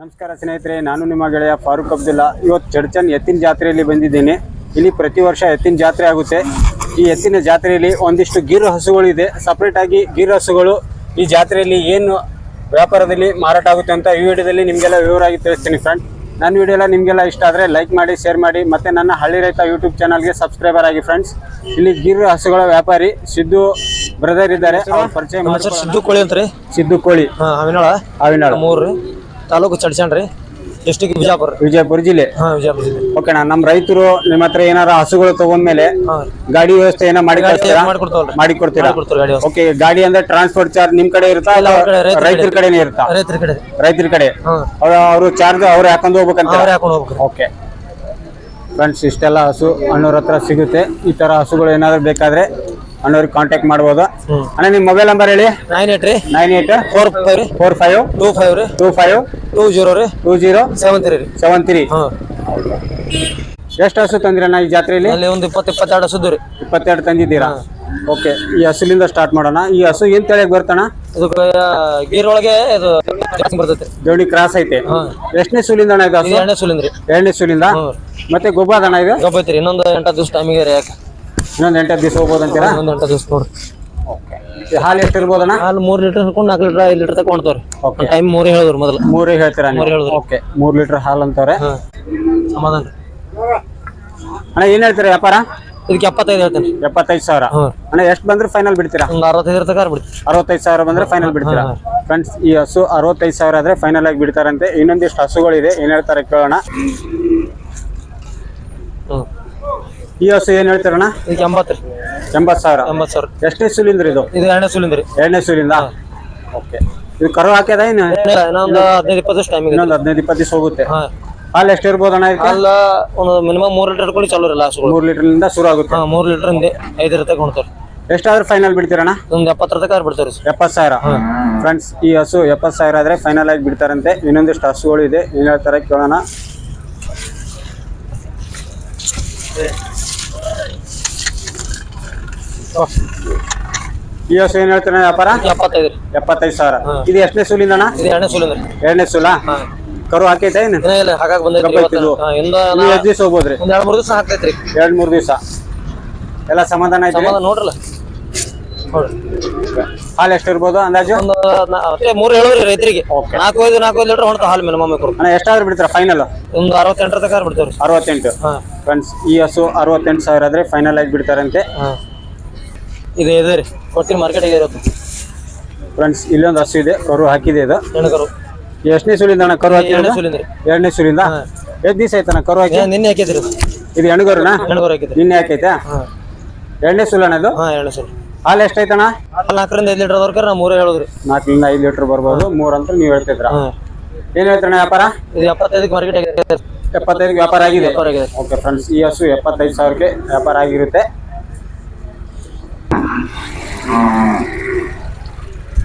ನಮಸ್ಕಾರ ಸ್ನೇಹಿತರೆ ನಾನು ನಿಮ್ಮ ಗೆಳೆಯ ಫಾರೂಕ್ ಅಬ್ದುಲ್ಲಾ. ಇವತ್ತು ಚಡ್ಚನ್ ಎತ್ತಿನ ಜಾತ್ರೆಯಲ್ಲಿ ಬಂದಿದ್ದೀನಿ. ಇಲ್ಲಿ ಪ್ರತಿ ವರ್ಷ ಎತ್ತಿನ ಜಾತ್ರೆ ಆಗುತ್ತೆ. ಈ ಎತ್ತಿನ ಜಾತ್ರೆಯಲ್ಲಿ ಒಂದಿಷ್ಟು ಗೀರು ಇದೆ. ಸಪ್ರೇಟ್ ಆಗಿ ಗೀರು ಹಸುಗಳು ಈ ಜಾತ್ರೆಯಲ್ಲಿ ಏನು ವ್ಯಾಪಾರದಲ್ಲಿ ಮಾರಾಟ ಆಗುತ್ತೆ ಅಂತ ಈ ವಿಡಿಯೋದಲ್ಲಿ ನಿಮಗೆಲ್ಲ ವಿವರವಾಗಿ ತಿಳಿಸ್ತೀನಿ ಫ್ರೆಂಡ್ ನನ್ನ ವಿಡಿಯೋ ಎಲ್ಲ ನಿಮಗೆಲ್ಲ ಇಷ್ಟ ಆದರೆ ಲೈಕ್ ಮಾಡಿ ಶೇರ್ ಮಾಡಿ ಮತ್ತು ನನ್ನ ಹಳ್ಳಿ ರೈತ ಯೂಟ್ಯೂಬ್ ಚಾನಲ್ಗೆ ಸಬ್ಸ್ಕ್ರೈಬರ್ ಆಗಿ ಫ್ರೆಂಡ್ಸ್ ಇಲ್ಲಿ ಗೀರು ಹಸುಗಳ ವ್ಯಾಪಾರಿ ಸಿದ್ದು ಬ್ರದರ್ ಇದ್ದಾರೆ. ಪರಿಚಯ ಸಿದ್ದು ಕೋಳಿ ಅಂತ್ರಿ? ಸಿದ್ದು ಕೋಳಿ. ಅವಿನಾಳ ಆವಿನಾಳ. ಮೂರು ತಾಲೂಕು ಚಡ್ಚಣ್ ರೀ ಡಿಸ್ಟಿಕ್ ಬಿಜಾಪುರ ವಿಜಯಪುರ ಜಿಲ್ಲೆ? ಹಾಂ ವಿಜಯಪುರ ಜಿಲ್ಲೆ. ಓಕೆನಾ ನಮ್ಮ ರೈತರು ನಿಮ್ಮ ಹತ್ರ ಏನಾರ ಹಸುಗಳು ತಗೊಂಡ್ಮೇಲೆ ಮೇಲೆ ಗಾಡಿ ವ್ಯವಸ್ಥೆ ಏನೋ ಮಾಡಿ ಕೊಡ್ತೀರಾ? ಮಾಡ್ಕೊಡ್ತಾವಲ್ರಿ ಮಾಡಿ ಕೊಡ್ತೀರಾ? ಗಾಡಿ. ಓಕೆ ಗಾಡಿ ಅಂದ್ರೆ ಟ್ರಾನ್ಸ್ಪೋರ್ಟ್ ಚಾರ್ಜ್ ನಿಮ್ ಕಡೆ ಇರುತ್ತಾ ಇಲ್ಲ ಅವ್ರ ಕಡೆ ರೈತರ ರೈತರ ಕಡೆನೇ ಇರುತ್ತಾ? ರೈತರ ಕಡೆ. ರೈತರ ಕಡೆ? ಹಾಂ. ಅವರು ಚಾರ್ಜ್ ಅವ್ರು ಹಾಕೊಂಡು ಹೋಗ್ಬೇಕಂತ ಅವ್ರು ಹಾಕೊಂಡು ಹೋಗ್ಬೇಕು. ಓಕೆ ಫ್ರೆಂಡ್ಸ್ ಇಷ್ಟೆಲ್ಲ ಹಸು ಅಣ್ಣವ್ರ ಹತ್ರ ಸಿಗುತ್ತೆ. ಈ ತರ ಹಸುಗಳು ಏನಾದ್ರು ಬೇಕಾದ್ರೆ ಅಣ್ಣವ್ರಿಗೆ ಕಾಂಟ್ಯಾಕ್ಟ್ ಮಾಡಬಹುದು ಅಣ್ಣ ನಿಮ್ಮ ಮೊಬೈಲ್ ನಂಬರ್ ಹೇಳಿ. ನೈನ್ ಏಟ್ ರೀ. ನೈನ್ ಏಟ್ ಫೋರ್ ಫೈವ್ ರೀ. ಫೋರ್ ಫೈವ್ ಟೂ ಫೈವ್ ರೀ. ಟೂ ಫೈವ್ ಟೂ ಜೀರೋ ರೀ. ಟೂ ಜೀರೋ ಸೆವೆನ್ ತ್ರೀ ರೀ. ಸೆವೆನ್ ತ್ರೀ ಎಷ್ಟು ಹಸು ತಂದಿರಣ್ಣ ಈ ಜಾತ್ರೆಯಲ್ಲಿ ಅಲ್ಲಿ ಒಂದು ಇಪ್ಪತ್ತು ಇಪ್ಪತ್ತೆರಡು ಹಸುದು ರೀ. ಇಪ್ಪತ್ತೆರಡು ತಂದಿದ್ದೀರಾ? ಓಕೆ ಈ ಹಸುಲಿಂದ ಸ್ಟಾರ್ಟ್ ಮಾಡೋಣ. ಈ ಹಸು ಏನ್ ತಳಿಯಾಗ ಬರ್ತಾನ ಇದಕ್ಕೆ ಗೀರ್ ಒಳಗೆ ಇದು ಬರ್ತೈತೆ ಜೋಡಿ ಕ್ರಾಸ್ ಐತೆ. ಎಷ್ಟನೇ ಸುಲಿಂದ ಅಣ್ಣ ಇದು ಎರಡನೇ ಸುಲಿಂದ ರೀ. ಎರಡನೇ ಸೂಲಿಂದ? ಮತ್ತೆ ಗೊಬ್ಬರ ಅಣ್ಣ ಇದು? ರೀ ಇನ್ನೊಂದು ಎಂಟು ದಿವಸ ಟೈಮಿಗೆ ರೀ ಯಾಕೆ. ಇನ್ನೊಂದು ಎಂಟು ದಿವಸ ಹೋಗ್ಬೋದು ಅಂತೀರಾ ಒಂದು ಎಂಟು ದಿವಸ ನೋಡ್ರಿ. ಹಾಲು ಎಷ್ಟು ಇರ್ಬೋದಣ್ಣ? ಹಾಲು ಮೂರು ಲೀಟರ್ ಹಿಡ್ಕೊಂಡು ನಾಲ್ಕು ಲೀಟರ್ ಐದು ಲೀಟರ್ ಓಕೆ. ಟೈಮ್ ಮೂರೇ ಹೇಳಿದ್ರು ಮೊದಲು. ಮೂರೇ ಹೇಳ್ತೀರಾ ಮೂರೇ ಹೇಳಿದ್ರು. ಓಕೆ. ಮೂರು ಲೀಟರ್ ಹಾಲು ಅಂತಾರೆ. ಸಮಾಧಾನ ಅಣ್ಣ ಏನು ಹೇಳ್ತೀರಾ ವ್ಯಾಪಾರ? ಇದಕ್ಕೆ ಎಪ್ಪತ್ತೈದು ಹೇಳ್ತೀನಿ. ಎಪ್ಪತ್ತೈದು ಸಾವಿರ. ಅಣ್ಣ ಎಷ್ಟು ಬಂದ್ರೆ ಫೈನಲ್ ಬಿಡ್ತೀರಾ? ಒಂದು ಅರವತ್ತೈದರ ತನಕ ಬಿಡ್ತೀವಿ ಅರವತ್ತೈದು ಸಾವಿರ ಬಂದ್ರೆ ಫೈನಲ್ ಬಿಡ್ತೀರಾ? ಫ್ರೆಂಡ್ಸ್ ಈ ಹಸು ಅರವತ್ತೈದು ಸಾವಿರ ಆದ್ರೆ ಫೈನಲ್ ಆಗಿ ಬಿಡ್ತಾರಂತೆ. ಇನ್ನೊಂದಿಷ್ಟು ಹಸುಗಳಿದೆ. ಏನ್ ಹೇಳ್ತಾರೆ ಕೇಳೋಣ. ಈ ಹಸು ಏನ್ ಹೇಳ್ತೀರಣ್ಣ ಇದಕ್ಕೆ ಎಂಬತ್ತು ರೀ. ಎಂಬತ್ತು ಸಾವಿರ. ಎಂಬತ್ತು ಸಾವಿರ. ಎಷ್ಟನೇ ಸೂಲಿಂದ್ರ ಇದು? ಇದು ಎರಡನೇ ಸುಲಿಂದ ರೀ. ಎರಡನೇ ಸೂಲಿಂದ? ಓಕೆ. ಇದು ಕರು ಹಾಕ್ಯದ ಏನು? ಇನ್ನೊಂದು ಹದಿನೈದು ಇಪ್ಪತ್ತು ದಿವಸ ಟೈಮಿಗೆ ಇನ್ನೊಂದು ಹದಿನೈದು ಇಪ್ಪತ್ತು ದಿವಸ ಹೋಗುತ್ತೆ. ಹಾಲು ಎಷ್ಟು ಇದಕ್ಕೆ? ಅಲ್ಲ ಒಂದು ಮಿನಿಮಮ್ ಮೂರು ಲೀಟರ್ ಕೂಡ ಚಾಲು ಇರಲ್ಲ ಮೂರು ಲೀಟರ್ನಿಂದ ಶುರು ಆಗುತ್ತೆ. ಹಾಂ ಮೂರು ಲೀಟರ್ ಹಿಂದೆ ಐದರ ತನಕ ಹೊಣ್ತಾರೆ ಎಷ್ಟಾದ್ರೂ ಫೈನಲ್ ಬಿಡ್ತೀರಣ್ಣ ಒಂದು ಎಪ್ಪತ್ತರ ತನಕ ಬಿಡ್ತಾರೆ ಎಪ್ಪತ್ತು ಸಾವಿರ. ಫ್ರೆಂಡ್ಸ್ ಈ ಹಸು ಎಪ್ಪತ್ತು ಸಾವಿರ ಆದ್ರೆ ಫೈನಲ್ ಆಗಿ ಬಿಡ್ತಾರಂತೆ. ಇನ್ನೊಂದಿಷ್ಟು ಹಸುಗಳು ಇದೆ. ಏನ್ ಹೇಳ್ತಾರೆ ಕೇಳೋಣ. ಹಸು ಏನ್ ಹೇಳ್ತಾನೆ ವ್ಯಾಪಾರ? ಎಪ್ಪತ್ತೈದು ಸಾವಿರ. ಇದು ಎಷ್ಟನೇ ಸೂಲಿಂದ ಅಣ್ಣ? ಇದು ಎರಡನೇ ಸುಲಿಂದ ಎರಡನೇ ಸೂಲ? ಕರು ಹಾಕೈತೆ ಏನು? ಇಲ್ಲ ಹಾಗಾಗಿ ಬಂದೈತೆ ಇವತ್ತು. ಹಾಂ ಇಂದ ನೀವು ಎಷ್ಟು ದಿವಸ ಹೋಗ್ಬೋದ್ರಿ? ಒಂದು ಎರಡು ಮೂರು ದಿವಸ ಹಾಕ್ತೈತೆ ಎರಡ್ ಮೂರ್ ದಿವಸ. ಎಲ್ಲ ಸಮಾಧಾನ ಐತೆ ನೋಡ್ರಲ್ಲ. ನೋಡ್ರಿ. ಹಾಲು ಎಷ್ಟು ಇರ್ಬೋದು ಅಂದಾಜು? ಒಂದು ನಾ- ಅಷ್ಟೇ ಮೂರು ಹೇಳಿದ್ರಿ ರೈತರಿಗೆ. ನಾಲ್ಕು ಐದು ನಾಲ್ಕು ಐದು ಲೀಟರ್ ಹೊಣ್ತ ಹಾಲ್ ಮಿನಿಮಮ್ ಕೊಡು ಅಣ್ಣ ಎಷ್ಟಾದ್ರೂ ಬಿಡ್ತೀರಾ ಫೈನಲ್ ಒಂದು ಅರವತ್ತೆಂಟರ ತನಕ ಬಿಡ್ತಾರ ರೀ ಅರವತ್ತೆಂಟು. ಹಾಂ. ಫ್ರೆಂಡ್ಸ್ ಈ ಹಸು ಅರವತ್ತೆಂಟು ಸಾವಿರ ಆದ್ರೆ ಫೈನಲ್ ಆಗಿ ಬಿಡ್ತಾರಂತೆ. ಹಾಂ. ಇದು ಇದೆ ರೀ. ಕೊಟ್ಟಿನ ಮಾರ್ಕೆಟಿಗೆ ಇರೋದು ಫ್ರೆಂಡ್ಸ್ ಇಲ್ಲೊಂದು ಹಸು ಇದೆ ಕರು ಹಾಕಿದೆ ಇದು. ಹೆಣ್ಕರು ಎಷ್ಟನೇ ಸುಲಿಂದ ಅಣ್ಣ ಕರು ಹಾಕಿ ಎರಡನೇ ಸುಲಿಂದ ರೀ. ಎರಡನೇ ಸುಲಿಂದ? ಎಷ್ಟು ದಿವಸ ಆಯ್ತಣ್ಣ ಕರು ಹಾಕಿ? ನಿನ್ನೆ ಹಾಕಿದ್ರಿ. ಇದು ಹೆಣ್ಗರುನಾ? ಹೆಣ್ಗರು ಹಾಕಿದ್ರಿ. ನಿನ್ನೆ ಹಾಕೈತಾ? ಎರಡನೇ ಸುಲಣ್ಣ ಇದು ಹಾಂ ಎರಡನೇ ಸುಲಿ. ಹಾಲು ಎಷ್ಟೈತಣ್ಣ ನಾಲ್ಕರಿಂದ ಐದು ಲೀಟರ್ ಅದಕ್ಕೆ ನಾವು ಮೂರೇ ಹೇಳಿದ್ರಿ. ನಾಲ್ಕರಿಂದ ಐದು ಲೀಟರ್ ಬರ್ಬೋದು ಮೂರು ಅಂತ ನೀವು ಹೇಳ್ತಿದ್ರ. ಏನ್ ಹೇಳ್ತಾರಣ್ಣ ವ್ಯಾಪಾರ? ಇದು ಎಪ್ಪತ್ತೈದಕ್ಕೆ ಮಾರ್ಕೆಟ್ ಎಪ್ಪತ್ತೈದು ವ್ಯಾಪಾರ ಆಗಿದೆ? ವ್ಯಾಪಾರ ಆಗಿದೆ. ಓಕೆ ಫ್ರೆಂಡ್ಸ್ ಈ ಹಸು ಎಪ್ಪತ್ತೈದು ಸಾವಿರಕ್ಕೆ ವ್ಯಾಪಾರ ಆಗಿರುತ್ತೆ.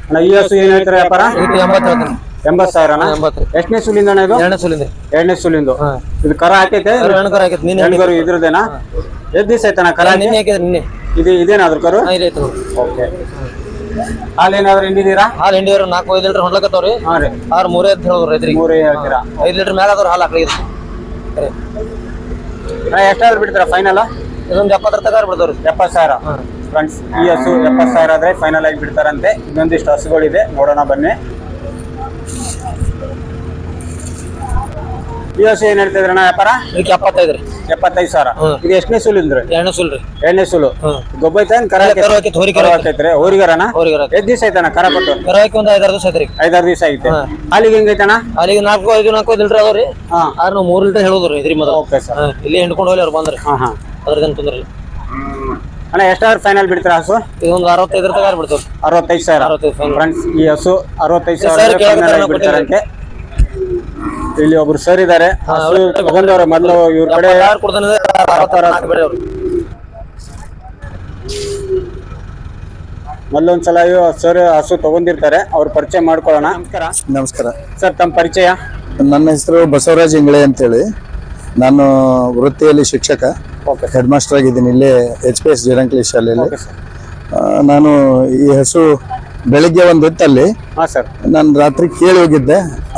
ಅಣ್ಣ ಈ ಹಸು ಏನ್ ಹೇಳ್ತಾರೆ ವ್ಯಾಪಾರ? ಇದಕ್ಕೆ ಎಂಬತ್ತು ಹೇಳ್ತೀನಿ ಎಂಬತ್ತು. ಸಾವಿರನ ಎಂಬತ್ತು ಎಷ್ಟನೇ ಸುಲಿಂದ ಅಣ್ಣ ಇದು? ಎರಡನೇ ಸುಲಿಂದ. ಎರಡನೇ ಸುಲಿಂದು. ಹಾಂ. ಇದು ಕರ ಹಾಕೈತೆ? ಹೆಣ್ಕರು ಹಾಕಿತ್ತು ನಿನ್ನೆ ಹೆಣ್ಗರು ಇದ್ರದೇನಾ? ಎಷ್ಟು ದಿವಸ ಆಯ್ತಣ್ಣ ಕರ ಹಾಕಿ? ನಿನ್ನೆ ಹಾಕಿದ್ರಿ ನಿನ್ನೆ. ಇದು ಇದೇನಾದ್ರು ಕರು? ಹಾಂ ಇಲ್ಲ ಐತೆ ಓಕೆ. ಹಾಲೇನಾದ್ರು ಹಿಂಡಿದೀರಾ? ಹಾಲು ಹಿಂಡಿಯವ್ರು ನಾಲ್ಕು ಐದು ಲೀಟರ್ ಹೊಡ್ಲಕತ್ತವ್ರಿ ಹಾಂ ರೀ. ಆರು ಮೂರೇ ಅಂತ ಹೇಳೋರು ರೈತರಿಗೆ. ಮೂರೇ ಹೇಳ್ತೀರಾ ಐದು ಲೀಟರ್ ಮ್ಯಾಗ ಅದಾವ್ರಿ ಹಾಲು ಹಾಕ್ಲಿಕ್ಕೆ ಅಣ್ಣ ಎಷ್ಟಾದ್ರು ಬಿಡ್ತೀರಾ ಫೈನಲ್ ಇದೊಂದು ಎಪ್ಪತ್ತರ ತಗಾರ ಬಿಡ್ತಾವ್ರಿ. ಎಪ್ಪತ್ತು ಸಾವಿರ. ಫ್ರೆಂಡ್ಸ್ ಈ ಹಸು ಎಪ್ಪತ್ತು ಸಾವಿರ ಆದ್ರೆ ಫೈನಲ್ ಆಗಿ ಬಿಡ್ತಾರಂತೆ. ಇನ್ನೊಂದಿಷ್ಟು ಹಸುಗಳಿದೆ ನೋಡೋಣ ಬನ್ನಿ. ಈ ಹಸು ಏನ್ ಹೇಳ್ತಿದ್ರಣ್ಣ ವ್ಯಾಪಾರ? ಇದಕ್ಕೆ ಎಪ್ಪತ್ತೈದು ರೀ. ಎಪ್ಪತ್ತೈದು ಸಾವಿರ. ಇದು ಎಷ್ಟನೇ ಸುಲ್ ಎಣ್ಣೆ ಸುಲ್ ಸುಲ್ರಿ ಎರಡನೇ ಸುಲು. ಹ್ಮ್. ಗೊಬ್ಬ ಐತೇನ್ ಕರ ಹೋರಿ ಎಷ್ಟ್ ದಿವಸ ಐತಣ್ಣ ಕರ ಕೊಟ್ಟು? ಕರು ಒಂದು ಐದಾರು ದಿವಸ ಐತ್ರಿ. ಐದಾರು ದಿವಸ ಐತೆ. ಅಲ್ಲಿಗೆ ಹೆಂಗೈತಣ್ಣ ಅಲ್ಲಿಗೆ ನಾಲ್ಕು ಐದು ನಾಲ್ಕು ಐದು ಲೀಟರ್ ಅದಾವ್ರಿ. ಆದ್ರೆ ನಾವು ಮೂರು ಲೀಟರ್ ಹೇಳೋದ್ರಿ ಇದ್ರಿ ಮೊದಲು. ಓಕೆ ಸರ್ ಇಲ್ಲಿ ಹಿಂಡ್ಕೊಂಡು ಹೋಗ್ಲಿ ಅವ್ರು ಬಂದ್ರಿ. ಹಾ ಹಾ. ಅದ್ರದ್ದೇನು ತೊಂದ್ರೆ ಇಲ್ಲ. ಅಣ್ಣ ಎಷ್ಟಾದ್ರು ಫೈನಲ್ ಬಿಡ್ತೀರಾ ಹಸು? ಇದೊಂದು ಅರವತ್ತೈದರ ತನಕ ಬಿಡ್ತೀವಿ ಅರವತ್ತೈದು ಸಾವಿರ. ಅರವತ್ತೈದು ಫ್ರೆಂಡ್ಸ್ ಈ ಹಸು ಅರವತ್ತೈದು ಸಾವಿರ ಫೈನಲ್ ಬಿಡ್ತಾರಂತೆ ಇಲ್ಲಿ ಒಬ್ರು ಸರ್ ಇದಾರೆ. ಹಸು ತಗೊಂಡವ್ರೆ ಮೊದಲು ಇವ್ರ ಕಡೆ ಮೊದಲೊಂದ್ಸಲ ಸರ್ ಹಸು ತಗೊಂಡಿರ್ತಾರೆ. ಅವ್ರ ಪರಿಚಯ ಮಾಡ್ಕೊಳ್ಳೋಣ. ನಮಸ್ಕಾರ. ನಮಸ್ಕಾರ. ಸರ್ ತಮ್ಮ ಪರಿಚಯ? ನನ್ನ ಹೆಸರು ಬಸವರಾಜ್ ಇಂಗ್ಳೆ ಅಂತೇಳಿ. ನಾನು ವೃತ್ತಿಯಲ್ಲಿ ಶಿಕ್ಷಕ. ಹೆಡ್ ಮಾಸ್ಟರ್ ಆಗಿದ್ದೀನಿ ಇಲ್ಲಿ ಎಚ್ ಪಿ ಎಸ್ ಜಿರಂಕ್ಲಿ ಶಾಲೆಯಲ್ಲಿ. ನಾನು ಈ ಹಸು ಬೆಳಿಗ್ಗೆ ಒಂದು ಹೊತ್ತಲ್ಲಿ ಹಾಂ ಸರ್ ನಾನು ರಾತ್ರಿ ಕೇಳಿ ಹೋಗಿದ್ದೆ.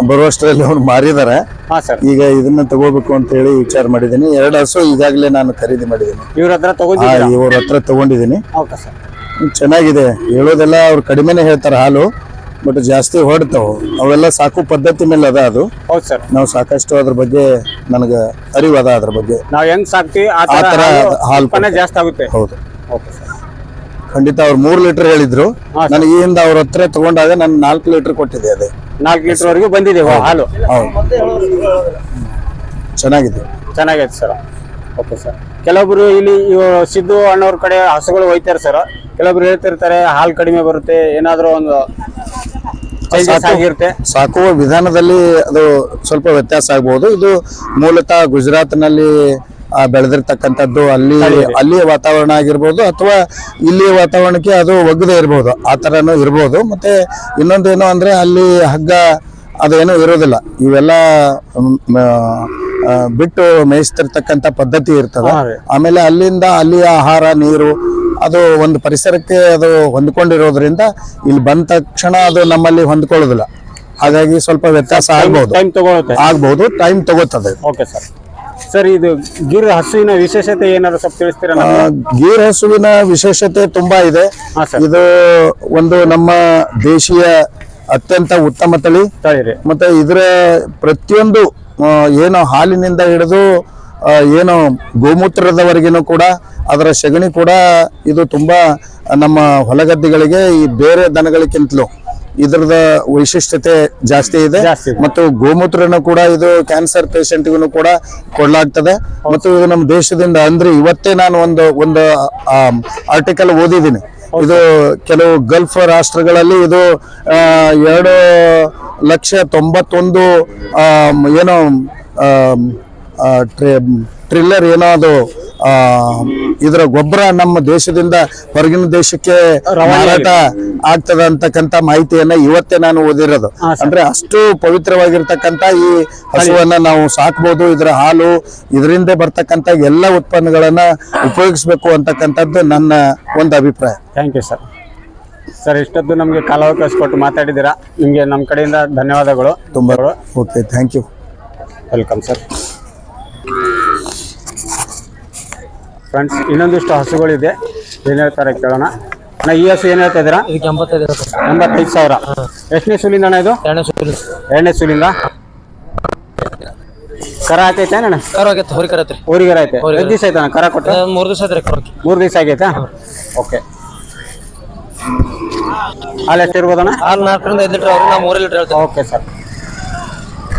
ಬರುವಷ್ಟರಲ್ಲಿ ಅವ್ರು ಮಾರಿದ್ದಾರೆ ಹಾಂ ಸರ್ ಈಗ ಇದನ್ನ ತಗೋಬೇಕು ಅಂತ ಹೇಳಿ ವಿಚಾರ ಮಾಡಿದ್ದೀನಿ. ಎರಡು ಹಸು ಈಗಾಗಲೇ ನಾನು ಖರೀದಿ ಮಾಡಿದ್ದೀನಿ. ಇವ್ರ ಹತ್ರ ತಗೊಂಡಿದ್ದೀನಿ. ಚೆನ್ನಾಗಿದೆ. ಹೇಳೋದೆಲ್ಲ ಅವ್ರು ಕಡಿಮೆನೆ ಹೇಳ್ತಾರೆ ಹಾಲು. ಬಟ್ ಜಾಸ್ತಿ ಹೊಡ್ತಾವು ಅವೆಲ್ಲ ಸಾಕು ಪದ್ಧತಿ ಮೇಲೆ ಅದ ಅದು. ಹೌದು ಸರ್. ನಾವು ಸಾಕಷ್ಟು ಅದ್ರ ಬಗ್ಗೆ ನನಗೆ ಅರಿವು ಅದ ಅದ್ರ ಬಗ್ಗೆ. ನಾವು ಹೆಂಗ್ ಸಾಕ್ತಿವಿ ಆ ಆ ತರ ತರ ಹಾಲು ಉತ್ಪನ್ನ ಜಾಸ್ತಿ ಆಗುತ್ತೆ. ಹೌದು. Okay sir. ಖಂಡಿತ ಅವ್ರು ಮೂರು ಲೀಟರ್ ಹೇಳಿದ್ರು. ಹಾ, ನನಗೆ ಈ ಹಿಂದೆ ಅವ್ರ ಹತ್ರ ತಗೊಂಡಾಗ ನಾನು ನಾಲ್ಕು ಲೀಟರ್ ಕೊಟ್ಟಿದ್ದೆ ಅದೇ. ನಾಲ್ಕು ಲೀಟರ್ ವರೆಗೂ ಬಂದಿದೆ ಹಾಲು. ಹೌದು. ಚೆನ್ನಾಗಿದೆ. ಚೆನ್ನಾಗೈತೆ ಸರ್. Okay sir. ಕೆಲವೊಬ್ರು ಇಲ್ಲಿ ಸಿದ್ದು ಅಣ್ಣವ್ರ ಕಡೆ ಹಸುಗಳು ಒಯ್ತಾರೆ ಸರ್. ಕೆಲವೊಬ್ರು ಹೇಳ್ತಿರ್ತಾರೆ ಹಾಲು ಕಡಿಮೆ ಬರುತ್ತೆ ಏನಾದರೂ ಒಂದು. ಆಗಿರುತ್ತೆ. ಸಾಕುವ ವಿಧಾನದಲ್ಲಿ ಅದು ಸ್ವಲ್ಪ ವ್ಯತ್ಯಾಸ ಆಗ್ಬಹುದು ಇದು ಮೂಲತಃ ಗುಜರಾತ್ನಲ್ಲಿ ನಲ್ಲಿ ಬೆಳೆದಿರ್ತಕ್ಕಂಥದ್ದು ಅಲ್ಲಿ ಅಲ್ಲಿಯ ವಾತಾವರಣ ಆಗಿರ್ಬೋದು ಅಥವಾ ಇಲ್ಲಿಯ ವಾತಾವರಣಕ್ಕೆ ಅದು ಒಗ್ಗದೇ ಇರ್ಬೋದು. ಆ ಥರನೂ ಇರ್ಬೋದು. ಮತ್ತೆ ಇನ್ನೊಂದೇನು ಅಂದರೆ ಅಲ್ಲಿ ಹಗ್ಗ ಅದೇನು ಇರೋದಿಲ್ಲ. ಇವೆಲ್ಲ ಬಿಟ್ಟು ಮೇಯಿಸ್ತಿರ್ತಕ್ಕಂಥ ಪದ್ಧತಿ ಇರ್ತದೆ. ಆಮೇಲೆ ಅಲ್ಲಿಂದ ಅಲ್ಲಿಯ ಆಹಾರ ನೀರು ಅದು ಒಂದು ಪರಿಸರಕ್ಕೆ ಅದು ಹೊಂದ್ಕೊಂಡಿರೋದ್ರಿಂದ ಇಲ್ಲಿ ಬಂದ ತಕ್ಷಣ ಅದು ನಮ್ಮಲ್ಲಿ ಹೊಂದ್ಕೊಳ್ಳೋದಿಲ್ಲ. ಹಾಗಾಗಿ ಸ್ವಲ್ಪ ವ್ಯತ್ಯಾಸ ಆಗ್ಬಹುದು ಟೈಮ್ ತಗೊಳುತ್ತೆ. ಆಗ್ಬಹುದು ಟೈಮ್ ತಗೋತದೆ. ಓಕೆ ಸರ್ ಸರ್ ಇದು ಗೀರ್ ಹಸುವಿನ ವಿಶೇಷತೆ ಏನಾದ್ರು ಸ್ವಲ್ಪ ತಿಳಿಸ್ತೀರಾ ಗೀರ್ ಹಸುವಿನ ವಿಶೇಷತೆ ತುಂಬಾ ಇದೆ. ಇದು ಒಂದು ನಮ್ಮ ದೇಶೀಯ ಅತ್ಯಂತ ಉತ್ತಮ ತಳಿ. ಮತ್ತೆ ಇದರ ಪ್ರತಿಯೊಂದು ಏನು ಹಾಲಿನಿಂದ ಹಿಡಿದು ಏನು ಗೋಮೂತ್ರದವರೆಗಿನೂ ಕೂಡ ಅದರ ಸಗಣಿ ಕೂಡ ಇದು ತುಂಬ ನಮ್ಮ ಹೊಲಗದ್ದೆಗಳಿಗೆ ಈ ಬೇರೆ ದನಗಳಿಗಿಂತಲೂ ಇದರದ ವೈಶಿಷ್ಟ್ಯತೆ ಜಾಸ್ತಿ ಇದೆ. ಮತ್ತು ಗೋಮೂತ್ರನು ಕೂಡ ಇದು ಕ್ಯಾನ್ಸರ್ ಪೇಷಂಟ್ಗೂ ಕೂಡ ಕೊಡಲಾಗ್ತದೆ. ಮತ್ತು ಇದು ನಮ್ಮ ದೇಶದಿಂದ ಅಂದ್ರೆ ಇವತ್ತೇ ನಾನು ಒಂದು ಒಂದು ಆರ್ಟಿಕಲ್ ಓದಿದ್ದೀನಿ. ಇದು ಕೆಲವು ಗಲ್ಫ್ ರಾಷ್ಟ್ರಗಳಲ್ಲಿ ಇದು ಎರಡು ಲಕ್ಷ ತೊಂಬತ್ತೊಂದು ಏನೋ ಟ್ರಿಲ್ಲರ್ ಏನೋ ಅದು ಇದರ ಗೊಬ್ಬರ ನಮ್ಮ ದೇಶದಿಂದ ಹೊರಗಿನ ದೇಶಕ್ಕೆ ಮಾರಾಟ ಆಗ್ತದ ಅಂತಕ್ಕಂತ ಮಾಹಿತಿಯನ್ನ ಇವತ್ತೇ ನಾನು ಓದಿರೋದು. ಅಂದ್ರೆ ಅಷ್ಟು ಪವಿತ್ರವಾಗಿರ್ತಕ್ಕಂತ ಈ ಹಸುವನ್ನ ನಾವು ಸಾಕ್ಬೋದು ಇದರ ಹಾಲು ಇದರಿಂದ ಬರ್ತಕ್ಕಂತ ಎಲ್ಲ ಉತ್ಪನ್ನಗಳನ್ನ ಉಪಯೋಗಿಸ್ಬೇಕು ಅಂತಕ್ಕಂಥದ್ದು ನನ್ನ ಒಂದು ಅಭಿಪ್ರಾಯ. ಥ್ಯಾಂಕ್ ಯು ಸರ್ ಸರ್ ಇಷ್ಟೊತ್ತು ನಮಗೆ ಕಾಲಾವಕಾಶ ಕೊಟ್ಟು ಮಾತಾಡಿದ್ದೀರಾ? ನಿಮಗೆ ನಮ್ಮ ಕಡೆಯಿಂದ ಧನ್ಯವಾದಗಳು. ತುಂಬ okay thank you welcome sir friends ಇನ್ನೊಂದಿಷ್ಟು ಹಸುಗಳಿದೆ. ಏನು ಹೇಳ್ತಾರೆ ಕೇಳೋಣ. ಅಣ್ಣ ಈ ಹಸು ಏನು ಹೇಳ್ತಾ ಇದ್ದೀರಾ? ಇದಕ್ಕೆ ಎಂಬತ್ತೈದು ಎಂಬತ್ತೈದು ಸಾವಿರ. ಎಷ್ಟನೇ ಸುಲಿಂದ ಅಣ್ಣ ಇದು? ಎರಡನೇ ಸುಲಿ. ಎರಡನೇ ಸುಲಿಂದ? ಕರ ಹಾಕೈತೆ ಅಣ್ಣ? ಕರು ಆಗೈತೆ ಹೊರಿ ಕರೈತ್ರಿ ಊರಿಗರ ಐತೆ. ಎಷ್ಟು ದಿವಸ ಆಯ್ತಾ ಕರ ಕೊಟ್ಟು ಮೂರು ದಿವಸ ಐತ್ರಿ ಕರೋಕೆ ಮೂರು ದಿವಸ ಆಗೈತಾ? ಓಕೆ. ಹಾಲು ಎಷ್ಟಿರ್ಬೋದಣ್ಣ ಹಾಲು ನಾಲ್ಕರಿಂದ ಐದು ಲೀಟರ್ ಅವ್ರು ನಾವು ಮೂರೇ ಲೀಟರ್ ಹೇಳ್ತೇವೆ. Okay sir.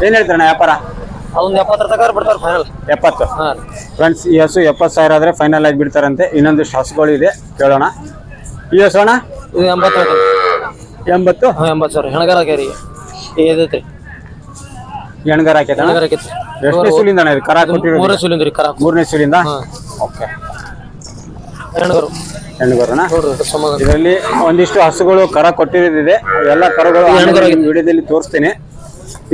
ಏನು ಹೇಳ್ತಾರಣ್ಣ ವ್ಯಾಪಾರ? ಅದೊಂದು ಎಪ್ಪತ್ತರ ಬಿಡ್ತಾರೆ ಫೈನಲ್ ಎಪ್ಪತ್ತು. ಫ್ರೆಂಡ್ಸ್ ಈ ಹಸು ಎಪ್ಪತ್ತು ಸಾವಿರ ಆದರೆ ಫೈನಲ್ ಆಗಿ ಬಿಡ್ತಾರಂತೆ. ಇನ್ನೊಂದು ಹಸುಗಳು ಇದೆ. ಕೇಳೋಣ. ಈ ಹಸು ಅಣ್ಣ? ಇದು ಎಂಬತ್ತು ಎಂಬತ್ತು? ಹಾಂ ಎಂಬತ್ತು ಸಾವಿರ. ಹೆಣಗಾರ ಹಾಕ್ಯಾರಿ ಇದೈತ್ರಿ. ಹೆಣಗಾರ ಹಾಕೈತೆ ಹೆಣಗಾರ ಹಾಕೈತ್ರಿ ಎಷ್ಟನೇ ಸುಲಿಂದ ಅಣ್ಣ ಇದು? ಕರ ಕೊಟ್ಟಿರೋ ಮೂರನೇ ಸುಲಿಂದ ರೀ ಕರ ಮೂರನೇ ಸುಲಿಂದ ಓಕೆ. ಹೆಣಗಾರು. ಸಮಾಧಾನ ಇದರಲ್ಲಿ ಒಂದಿಷ್ಟು ಹಸುಗಳು ಕರ ಕೊಟ್ಟಿರೋದಿದೆ. ಎಲ್ಲ ಕರಗಳು ವಿಡಿಯೋದಲ್ಲಿ ತೋರಿಸ್ತೀನಿ.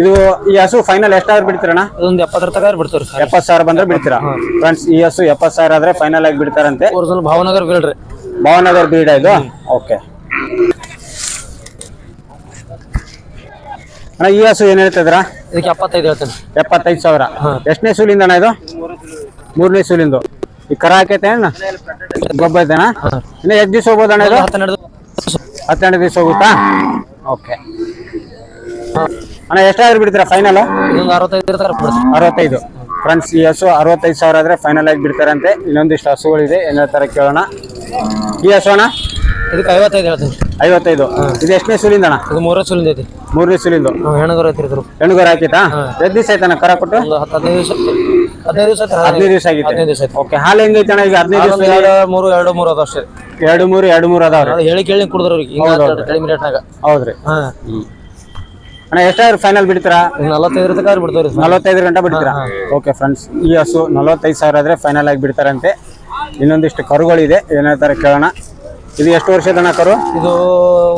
ಇದು ಈ ಹಸು ಫೈನಲ್ ಎಷ್ಟಾದ್ರು ಬಿಡ್ತೀರಣ್ಣ? ಇದೊಂದು ಎಪ್ಪತ್ತರ ತನಕ ಬಿಡ್ತಾರೆ ಎಪ್ಪತ್ತು ಸಾವಿರ ಬಂದ್ರೆ ಬಿಡ್ತೀರಾ? ಫ್ರೆಂಡ್ಸ್ ಈ ಹಸು ಎಪ್ಪತ್ತು ಸಾವಿರ ಆದ್ರೆ ಫೈನಲ್ ಆಗಿ ಬಿಡ್ತಾರಂತೆ. ಒರಿಜಿನಲ್ ಭಾವನಗರ್ ಬೀಳ್ರಿ ಭಾವನಗರ್ ಬೀಡ ಇದು? ಓಕೆ ಅಣ್ಣ ಈ ಹಸು ಏನ್ ಹೇಳ್ತಿದ್ರ ಇದಕ್ಕೆ ಎಪ್ಪತ್ತೈದು ಹೇಳ್ತೇನೆ. ಎಪ್ಪತ್ತೈದು ಸಾವಿರ. ಎಷ್ಟನೇ ಸೂಲಿಂದ ಅಣ್ಣ ಇದು? ಮೂರನೇ ಸೂಲಿಂದು. ಈ ಕರ ಹಾಕೈತೆ ಅಣ್ಣ? ಗೊಬ್ಬ ಐತೆನಾ? ಇನ್ನ ಎಷ್ಟು ದಿವಸ ಹೋಗ್ಬೋದು ಅಣ್ಣ ಇದು? ಹತ್ತೆರಡು ಹತ್ತೆರಡು ದಿವಸ ಹೋಗುತ್ತಾ? ಓಕೆ ಅಣ್ಣ ಎಷ್ಟಾದ್ರೂ ಬಿಡ್ತೀರಾ ಫೈನಲ್ ಇದೊಂದು ಅರವತ್ತೈದು ಇರ್ತಾರೆ ಬಿಡ್ತಾರೆ ಅರವತ್ತೈದು. ಫ್ರೆಂಡ್ಸ್ ಈ ಹಸು ಅರವತ್ತೈದು ಸಾವಿರ ಆದ್ರೆ ಫೈನಲ್ ಆಗಿ ಬಿಡ್ತಾರಂತೆ. ಇನ್ನೊಂದಿಷ್ಟು ಹಸುಗಳಿದೆ ಏನೇ ತರ ಕೇಳೋಣ. ಈ ಹಸು ಅಣ್ಣ? ಇದಕ್ಕೆ ಐವತ್ತೈದು ಹೇಳ್ತೀನಿ. ಐವತ್ತೈದು. ಇದು ಎಷ್ಟನೇ ಸುಲಿಂದ ಅಣ್ಣ? ಇದು ಮೂರೇ ಸುಲಿಂದ ಐತಿ. ಮೂರನೇ ಸುಲಿಂದು. ಹೆಣಗಾರ ಐತ್ರಿ ಇದ್ರು ಹೆಣ್ಗರ ಹಾಕಿತಾ ಎಷ್ಟು ದಿವಸ ಆಯ್ತಣ್ಣ ಕರ ಕೊಟ್ಟು? ಒಂದು ಹತ್ತು ಹದಿನೈದು ದಿವಸ ಹದಿನೈದು ದಿವಸ ಹದಿನೈದು ದಿವಸ ಆಗಿತ್ತು. ಹದಿನೈದು ದಿವಸ ಐತಿ ಓಕೆ ಹಾಲು ಹೆಂಗೈತೆ ಅಣ್ಣ ಈಗ ಹದಿನೈದು ದಿವಸ ಎರಡು ಮೂರು ಎರಡು ಮೂರು ಅದ ಅಷ್ಟೇ. ಎರಡು ಮೂರು ಎರಡು ಮೂರು ಅದಾವ್ರಿ? ಹೇಳಿ ಕೇಳಿ ಕುಡಿದ್ರು ಅವ್ರಿಗೆ. ಕಡಿಮೆ ರೇಟ್ನಾಗ ಹೌದ್ರಿ. ಹಾಂ. ಅಣ್ಣ ಎಷ್ಟಾದ್ರು ಫೈನಲ್ ಬಿಡ್ತೀರಾ? ನಲವತ್ತೈದು ತನಕ ಬಿಡ್ತಾವ್ರಿ ನಲವತ್ತೈದು ಗಂಟೆ ಬಿಡ್ತೀರಾ? ಓಕೆ ಫ್ರೆಂಡ್ಸ್ ಈ ಹಸು ನಲವತ್ತೈದು ಸಾವಿರ ಆದ್ರೆ ಫೈನಲ್ ಆಗಿ ಬಿಡ್ತಾರಂತೆ. ಇನ್ನೊಂದಿಷ್ಟು ಕರುಗಳಿದೆ ಏನೇ ಹೇಳ್ತಾರೆ ಕೇಳೋಣ. ಇದು ಎಷ್ಟು ವರ್ಷದಣ್ಣ ಕರು? ಇದು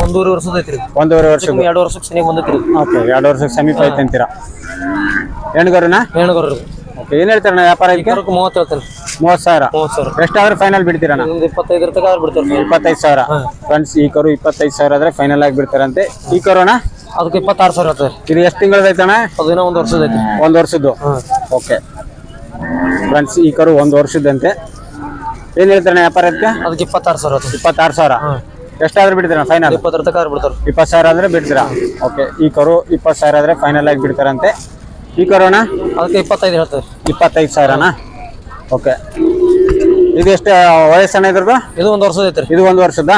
ಒಂದೂವರೆ ವರ್ಷದ ಐತ್ರಿ. ಒಂದೂವರೆ ವರ್ಷ ಎರಡು ವರ್ಷಕ್ಕೆ ಸಮೀಪ ಬಂದೈತ್ರಿ. ಓಕೆ ಎರಡು ವರ್ಷಕ್ಕೆ ಸಮೀಪ ಐತೆ ಅಂತೀರಾ ಹೆಣ್ಗರುನ? ಹೆಣ್ಗರು ಓಕೆ ಏನ್ ಹೇಳ್ತಾರಣ್ಣ ವ್ಯಾಪಾರ ಇದಕ್ಕೆ? ಮೂವತ್ತು ಹೇಳ್ತಾರೆ ಮೂವತ್ತು ಸಾವಿರ. ಮೂವತ್ತು ಸಾವಿರ. ಎಷ್ಟಾದ್ರೆ ಫೈನಲ್ ಬಿಡ್ತೀರಣ್ಣ ಒಂದು ಇಪ್ಪತ್ತೈದರ ಬಿಡ್ತಾರೆ ಇಪ್ಪತ್ತೈದು ಸಾವಿರ. ಫ್ರೆಂಡ್ಸ್ ಈ ಕರು ಇಪ್ಪತ್ತೈದು ಸಾವಿರ ಆದ್ರೆ ಫೈನಲ್ ಆಗಿ ಬಿಡ್ತಾರಂತೆ. ಈ ಕರೋಣ ಅದಕ್ಕೆ ಇಪ್ಪತ್ತಾರು ಸಾವಿರ ಸರ್ ಇದು ಎಷ್ಟು ತಿಂಗಳದೈತಣ್ಣ ಅದು ಇನ್ನೂ ಒಂದು ವರ್ಷದ ಐತಿ. ಒಂದು ವರ್ಷದ್ದು? ಓಕೆ. ಫ್ರೆಂಡ್ಸ್ ಈ ಕರು ಒಂದು ವರ್ಷದಂತೆ. ಏನು ಹೇಳ್ತಾರೆ ವ್ಯಾಪಾರ ಅದಕ್ಕೆ ಇಪ್ಪತ್ತಾರು ಸಾವಿರ ಆಗ್ತದೆ ಇಪ್ಪತ್ತಾರು ಸಾವಿರ. ಎಷ್ಟಾದ್ರೂ ಬಿಡ್ತೀರ ಫೈನಲ್ ಇಪ್ಪತ್ತರ ತನಕ ಆದ್ರೆ ಬಿಡ್ತಾರೆ. ಇಪ್ಪತ್ತು ಸಾವಿರ ಆದ್ರೆ ಬಿಡ್ತೀರಾ? ಓಕೆ ಈ ಕರು ಇಪ್ಪತ್ತು ಸಾವಿರ ಆದ್ರೆ ಫೈನಲ್ ಆಗಿ ಬಿಡ್ತಾರಂತೆ. ಈ ಕರೋಣ ಅದಕ್ಕೆ ಇಪ್ಪತ್ತೈದು ಹೇಳ್ತಾರೆ. ಇಪ್ಪತ್ತೈದು ಸಾವಿರನಾ? ಓಕೆ. ಇದು ಎಷ್ಟು ವಯಸ್ಸಣ್ಣ ಇದ್ರದ್ದು? ಇದು ಒಂದು ವರ್ಷದ ಐತ್ರಿ ಇದು ಒಂದು ವರ್ಷದ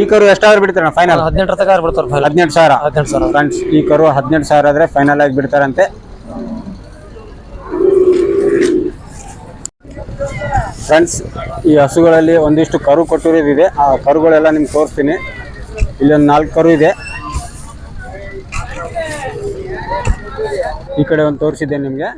ಈ ಕರು ಎಷ್ಟಾದ್ರೂ ಬಿಡ್ತೀರ ಫೈನಲ್ ಹದಿನೆಂಟರ ತನಕ ಆದ್ರೆ ಬಿಡ್ತಾರೆ ಫೈನಲ್ ಹದಿನೆಂಟು ಸಾವಿರ? ಹದಿನೆಂಟು ಸಾವಿರ. ಫ್ರೆಂಡ್ಸ್ ಈ ಕರು ಹದಿನೆಂಟು ಸಾವಿರ ಆದ್ರೆ ಫೈನಲ್ ಆಗಿ ಬಿಡ್ತಾರಂತೆ. ಫ್ರೆಂಡ್ಸ್ ಈ ಹಸುಗಳಲ್ಲಿ ಒಂದಿಷ್ಟು ಕರು ಕೊಟ್ಟಿರೋದಿದೆ ಆ ಕರುಗಳೆಲ್ಲ ನಿಮ್ಗೆ ತೋರಿಸ್ತೀನಿ. ಇಲ್ಲೊಂದು ನಾಲ್ಕು ಕರು ಇದೆ. ಈ ಕಡೆ ಒಂದು ತೋರಿಸಿದ್ದೆ ನಿಮಗೆ.